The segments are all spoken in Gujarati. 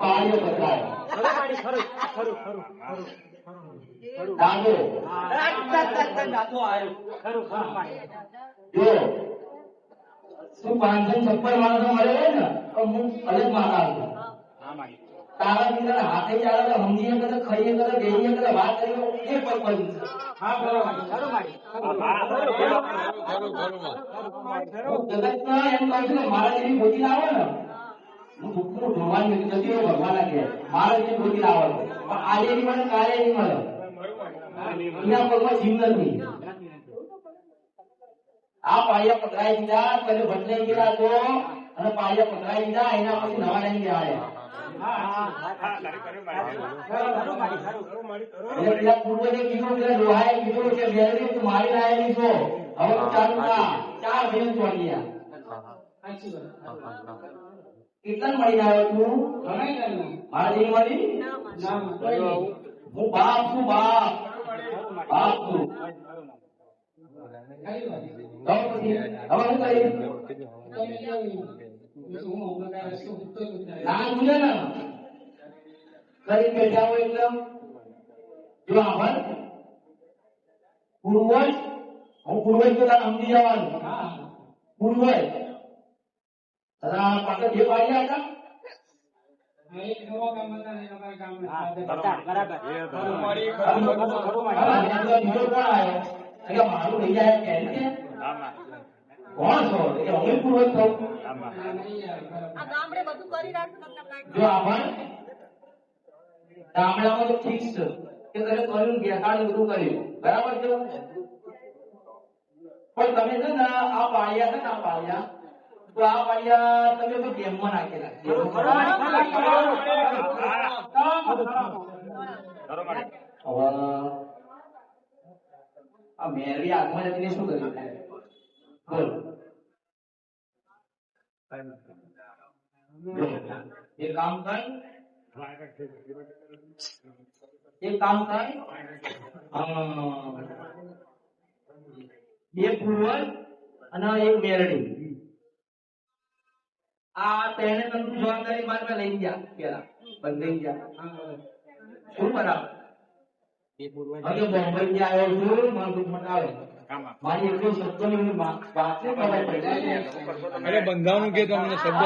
પાળીઓ બતાવે ડાંગો. જો શું પાંચસો છપ્પન માણસો મળે ને, તો હું અલગ માતા છું. તારા હાથે ચાલે તો સમજીએ કરે, ખાઈએ કરે, બેહીએ કરે, વાત કરીએ હું છું. કે મારા જેવી ગોતી લાવો ને હું ભગવાન જતી રહું ભગવાન કે મારે જે ગોતી લાવો પણ આજે નહીં મળે, કાલે નહીં મળે. એના પગમાં જીવ નથી. આ પાયા પકડાઈ દીધા તને ભટલાઈ ગયા તો, અને પાયા પકડાઈ દીધા, એના પછી નવા નહીં ગયા પૂર્વજે કીધું કે રોહાએ કીધું કે તું મારી લાયેલી છો હવે ચાલુ ચાર બેન ચોડી ગયા. કેટલા મળી આવ્યો તું મારા જેવી મળી હું બાપ છું બાપ બાપ છું તો પછી હવે હું કરીશ નામ ભૂલે ને કરી બેઠા હોય એકદમ જો આભાર પૂર્વજ હું પૂર્વજ તો તારે સમજી જવાનું પૂર્વજ તારા પાસે પાડ્યા હતા? હવે મેં તો બીજો કોણ આવ્યો. એટલે મારું લઈ જાય કોણ છો? એટલે હું પૂર્વજ છું આ ગામડે બધું કરી રાખજો તમને કાંઈ જો આભાર. ગામડામાં તો ફિક્સ છે. કે તને કર્યું બેસાડ બધું કર્યું. બરાબર છે પણ તમે છે ને આ પાળિયા છે ને આ પાળિયા તો આ વાડિયા તમે કોઈ ગેમમાં નાખેલા. આ મેરવી આગમાં જતીને શું કર્યું? બોલો. કામ એક કામ કર. બે પૂર્વજ અને એક મેરડી. આ તેને તને જવાબદારી માર્ગ લઈ ગયા પેલા. બંધાઈ ગયા. શું બરાબર હવે બોમ્બે થી આવ્યો છું મારું દુઃખ મટાવે મારી એટલો શબ્દો ની વાત ને ખબર પડી અરે બંધાવાનું કે તમને શબ્દ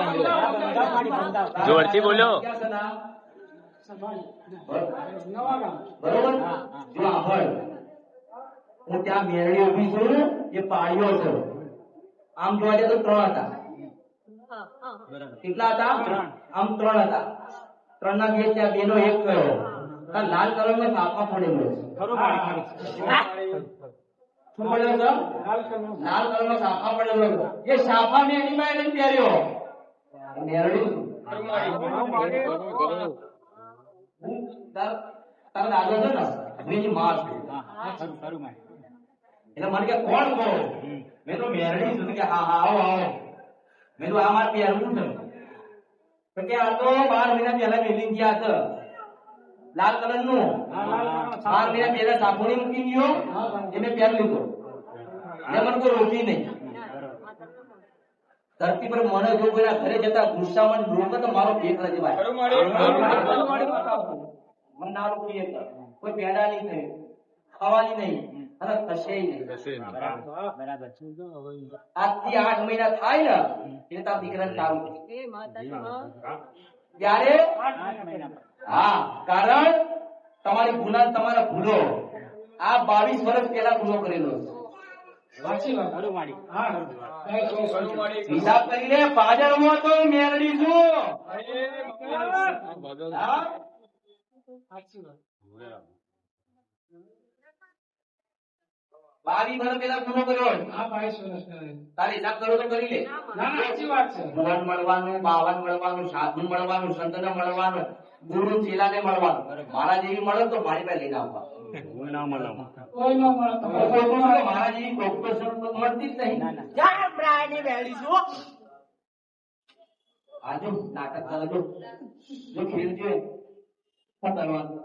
જોરથી બોલો. બરોબર? જો આભળ હું ત્યાં મેળવી ઊભી છું એ પાડ્યો છે. આમ જોવા જાય તો ત્રણ હતા. કેટલા હતા? આમ ત્રણ હતા. ત્રણ ના બે ત્યાં બે નો એક કયો લાલ કલરમાં સાપા પડેલો લાલ કલર નો સાફા પડેલો એ સાફા મેં એની માં નથી પહેર્યો. મેરડી હું દાદો છે ને? એની માં છું. એટલે મને કે કોણ કહો? મેં તો મેરડી છું. કે હા હા આવો આવો. મેં તો આ મારે પહેરવું છે કે આ તો બાર મહિના પહેલા મેલી ગયા છે લાલ કલરનું. બાર મહિના પહેલા સાબુણી મૂકી ગયો. એ મેં પહેરી લીધો. એટલે મને કોઈ રોકી નહીં. ધરતી પર મને જો કોઈના ઘરે જતા ગુસ્સામાં રોકે તો મારો પેટ રજે ભાઈ મને ના રોકી એક કોઈ પેડા નહીં થયું. ખાવાની નહીં. અને થશે નહીં. આજથી આઠ મહિના થાય ને એટલે તારા દીકરાને હા. ત્યારે? હા કારણ તમારી ગુના તમારા ભૂલો. આ બાવીસ વર્ષ પહેલા ગુનો કરેલો હિસાબ કરી લે તો મેરડી છું હા? બાવીસ વર્ષ પેલા ગુનો કર્યો હોય. આ બાવીસ વર્ષ તારી હિસાબ કરો તો કરી લે. ના ના સાચી વાત છે. ભુવન મળવાનું બાવન મળવાનું સાધુ મળવાનું સંતને મળવાનું ગુરુ ચેલાને મળવાનું. મારા જેવી મળે તો મારી પાસે લઈને આવવા કોઈ ન મળે. કોઈ પણ હોય, મારા જેવી પ્રોફેસર મળતી જ નહીં. આજો નાટક કરે જો જો ખેલ જોઈએ શું કરવાનું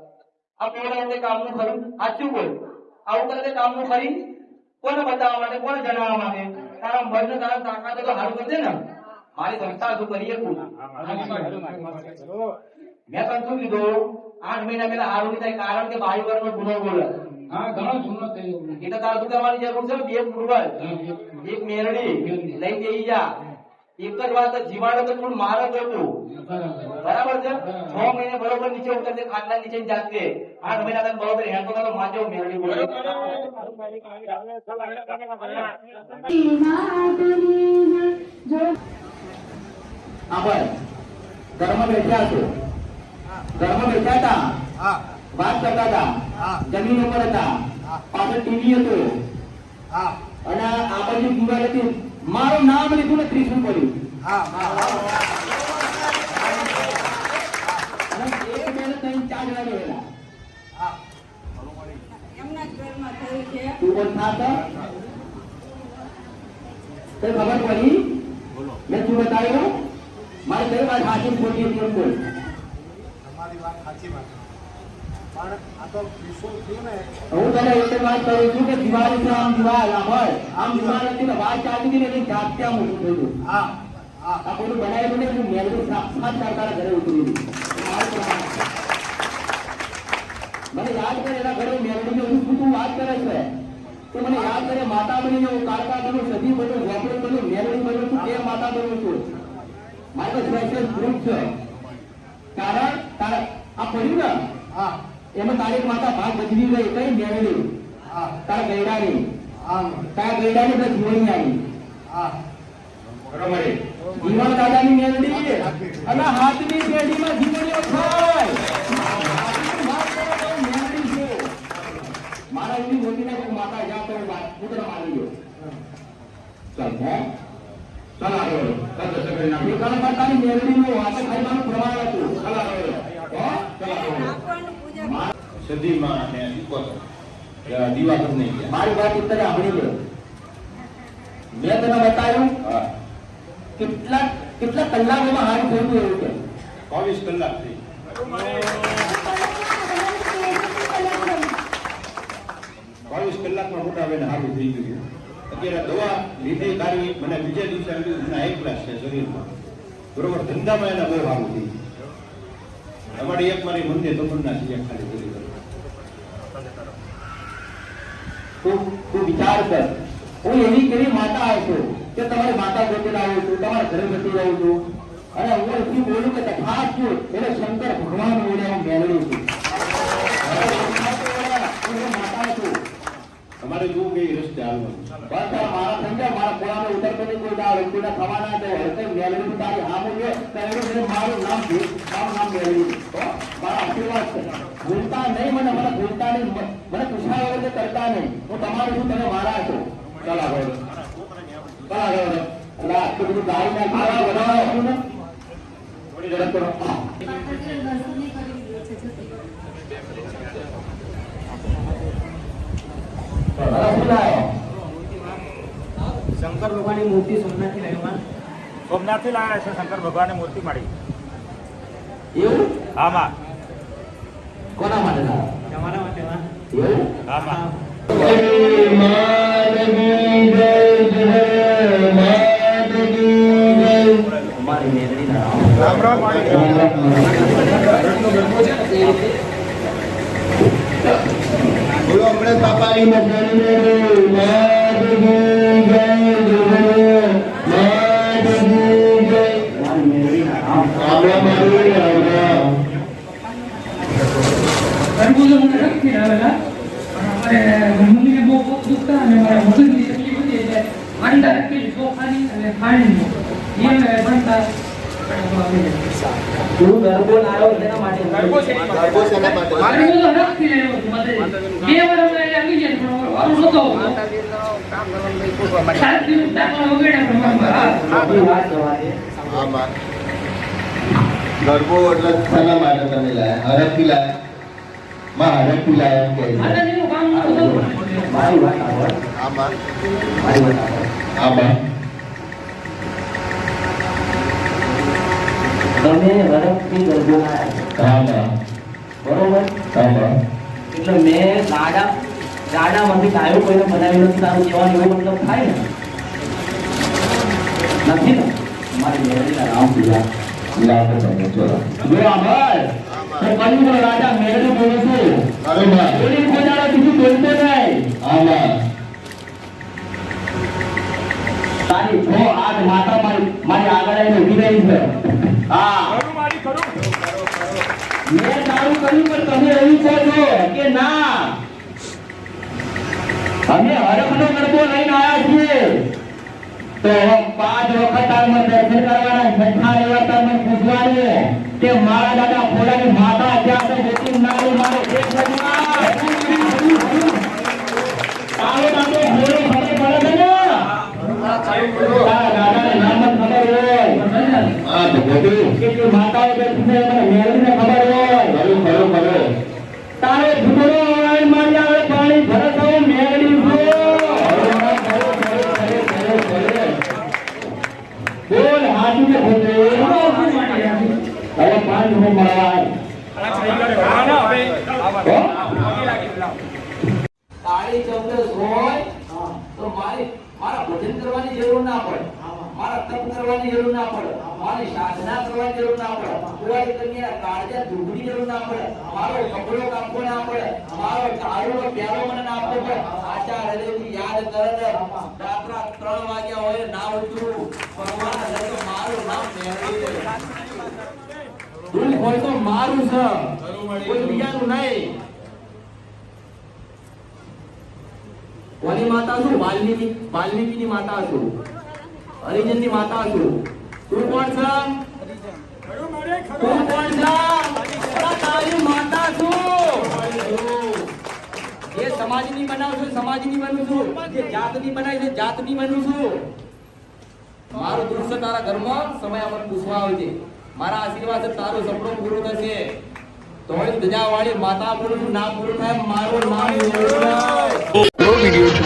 આ તે કામનું ખરું. સાચું બોલ? આવું કરે તે કામનું ખરી? કોને બતાવવા માટે કોને જણાવવા માટે? તારા મન તારા તાકાત તો હારું કરજે ને. મારી સંસ્થા શું કરીએ તું. મેં પણ શું કીધું? આઠ મહિના પેલા હારું થાય કારણ કે બાવી વર્ષનો ગુનો બોલે. હા ઘણો જૂનો થઈ ગયો એટલે તારું શું કરવાની જરૂર છે? બે પૂર્વજ એક મેરડી. લઈ જઈ જા. એક જ વાત જીવાડો તો તું મારે જોતું બરાબર છે? છ મહિને બરોબર નીચે ઉતરશે ખાટલા નીચે જાતે આઠ મહિના તમે બરોબર હેઠો કરો માજો મેળવી બોલે આપણે ઘરમાં બેઠા છો? ઘરમાં બેઠા હતા? વાત કરતા હતા? જમીન ઉપર હતા? પાછળ ટીવી હતું? અને આ બાજુ દિવાલ હતી? મારું નામ લીધું ને ત્રીસું પડ્યું અને એક બે ત્રણ ચાર જણા રહેલા એમના જ ઘરમાં થયું છે. તું કોણ થાત કઈ ખબર પડી? મેં તું બતાવ્યો? મારે કઈ વાત હાથી ખોટી હતી એમ બોલ. તમારી વાત સાચી વાત પણ આ તો વિશ્વ થયું ને હું તને એક વાત કરું છું કે દિવાળી છે આમ દિવાલ આમ હોય. આમ દિવાલ હતી ને વાત ચાલતી હતી એની જાત ત્યાં ઊભું થયું હા આ બધું બનાવેલું ને હું મેળવી સાક્ષાત તારા ઘરે ઉતરી. મને યાદ કરે એના ઘરે મેળવી હું શું તું વાત કરે છે. તો મને યાદ કરે માતા બની હું કાળકા બનું સદી બનું ગોપડી બનું મેળવી બનું છું તે માતા બનું છું. મારે સ્પેશિયલ પ્રૂફ છે. કારણ તારા આ પડ્યું ને? હા. એમાં તારી માતા ભાગ ભજવી ગઈ કઈ મેળવી હા. તારા ગયડાની હા. તારા ગયડાની તો જોઈ આવી. હા. બરોબર. છે? જીવણ દાદાની મેળવી અને હાથની પેઢીમાં જીવણીઓ થાય. મારા એવી મોટી ને માતા જા તો વાત પુત્ર મારી ગયો. ચાલ હે. ચાલ આગળ ચાલ દર્શન કરી નાખીએ. કારણ માતાની મેલડીનું આ તો ખાઈ મારું પ્રમાણ હતું. ચાલ આગળ હો? ચાલ આગળ નાખવાનું પૂજા સદીમાં અને ઇકોતેર. દિવાકર નહીં ગયા. મારી વાત ઉત્તરે સાંભળી લે. મેં તને બતાવ્યું કેટલા કેટલા કલાકોમાં હારું થયું એવું કે બાવીસ કલાક થઈ. કલાકમાં મોટા આવીને સારું થઈ ગયું. અત્યારે દવા લીધી કાઢવી મને બીજા દિવસે આવ્યું મને એક ક્લાસ છે શરીરમાં. બરોબર ધંધામાં એના બહુ સારું થઈ ગયું. અમારી એક મારી મંદિર તો ખાલી પૂરી કરી તું વિચાર કર. હું એવી કેવી માતા આવ્યો છું કે તમારી માતા ગોતી આવ્યો છું, તમારા ઘરે ગોતી રહું છું. અને હું એટલું બોલું કે તથા છું. એટલે શંકર ભગવાન બોલે હું મેળવી છું હું માતા છું તમારે જોવું કે રસ્તે હાલવાનું બસ મારા સમજ્યા મારા પોળાને ઉતરતો નહીં કોઈ દાળ ઉતરીને થવાના તો હશે મેળવી તારી હા ત્યારે મારું નામ મારું નામ મેળવી હો? મારા આશીર્વાદ છે. ભૂલતા નહીં મને મને ભૂલતા નહીં મને પૂછ્યા વગર કરતા નહીં. હું તમારું હું તમે મારા છો. ચલા ભાઈ ચલા ભાઈ એટલે આટલું બધું દાળ ના ખાવા બનાવવા થોડી ઝડપ કરો હવે શું લાયો? શંકર ભગવાનની મૂર્તિ સોમનાથથી લાવ્યો સોમનાથથી લાવ્યા છે શંકર ભગવાનની મૂર્તિ મળી. એવું? આમાં. કોના માટે? તમારા માટે એવું? આમાં. મારી મેળવી બોલો અમૃત બાપાની ખરબૂજો મને નથી આવેલા પણ અમારે મમ્મીને બહુ તું ગરબો લાવ્યો તેના માટે ગરબો છે. બે વાર આવી ગયા પણ વારો હા. વાત આમાં ગરબો એટલે શેના માટે તમે લાયા હરકી લાયા માં લાયા એમ કહે છે માતાજીનું કામ નહોતું થતું. મારી વાત આમાં મારી વાત આમાં તમે ગરબો લાવ્યા બરોબર? એટલે મેં ગાડા ગાડામાંથી કાયો કોઈને બનાવી નથી તારું કહેવાનું એવો મતલબ થાય ને? નથી ને? મારી મેળવીના રામ પૂજા. જો હું રાજા મેળવી બોલું છું બરોબર બોલી પોતાનો બીજું બોલતો નહીં. આમાં તારી છ આઠ માતા મારી મારી આગળ આવીને ઊભી રહી છે. હા. ખરું મારી ખરું. મેં તારું કર્યું પણ તમે એવું કહો કે ના? અમે હરખનો ગરબો લઈને આવ્યા છીએ. તો પાંચ વખત તારમાં દર્શન કરવાના છઠ્ઠા એવા તારમાં પૂછવાનું કે મારા દાદા ભોળાની માતા ક્યાં છે જેથી નાની મારે એક તારો દાદો ખબર પડે ને? તારા આ તો બધું કેટલી માતાઓ બેઠી છે મને મેળવીને ખબર હોય. ખરું ખરું ખરું. તારે ભૂતળો હોય મારી આવે પાણી ભરત આવો મેળવી બોલ હાજુ કે ભૂતે હવે પાંચ હું? મળવા કાળી ચૌદસ હોય તો મારી મારા ભજન કરવાની જરૂર ના પડે. મારા તપ કરવાની જરૂર ના પડે. મારી સાધના કરવાની જરૂર ના પડે. કોઈ કન્યા કાળજા ધૂપની જરૂર ના પડે. મારો કપડો કાપવો ના પડે. મારો તાળો પ્યારો મને ના આપવો પડે. આચાર હૃદયથી યાદ કરે રાત્રા ત્રણ વાગ્યા હોય ના ઉતરું ભગવાન હૃદય મારું નામ મેળવી દુઃખ હોય તો મારું છે. કોઈ બીજાનું નહીં. કોની માતા છું? વાલ્મીકી વાલ્મીકીની માતા છું. હરિજનની માતા છું. તું કોણ છે? તું માતા જાતની બનાવી છે, જાતની બનું છું. મારું દૃશ્ય તારા ઘરમાં સમય અમર પૂછવા છે મારા આશીર્વાદ તારું સપનું પૂરું થશે. ધજાવાળી માતા પૂરું ના પૂરું થાય મારું નામ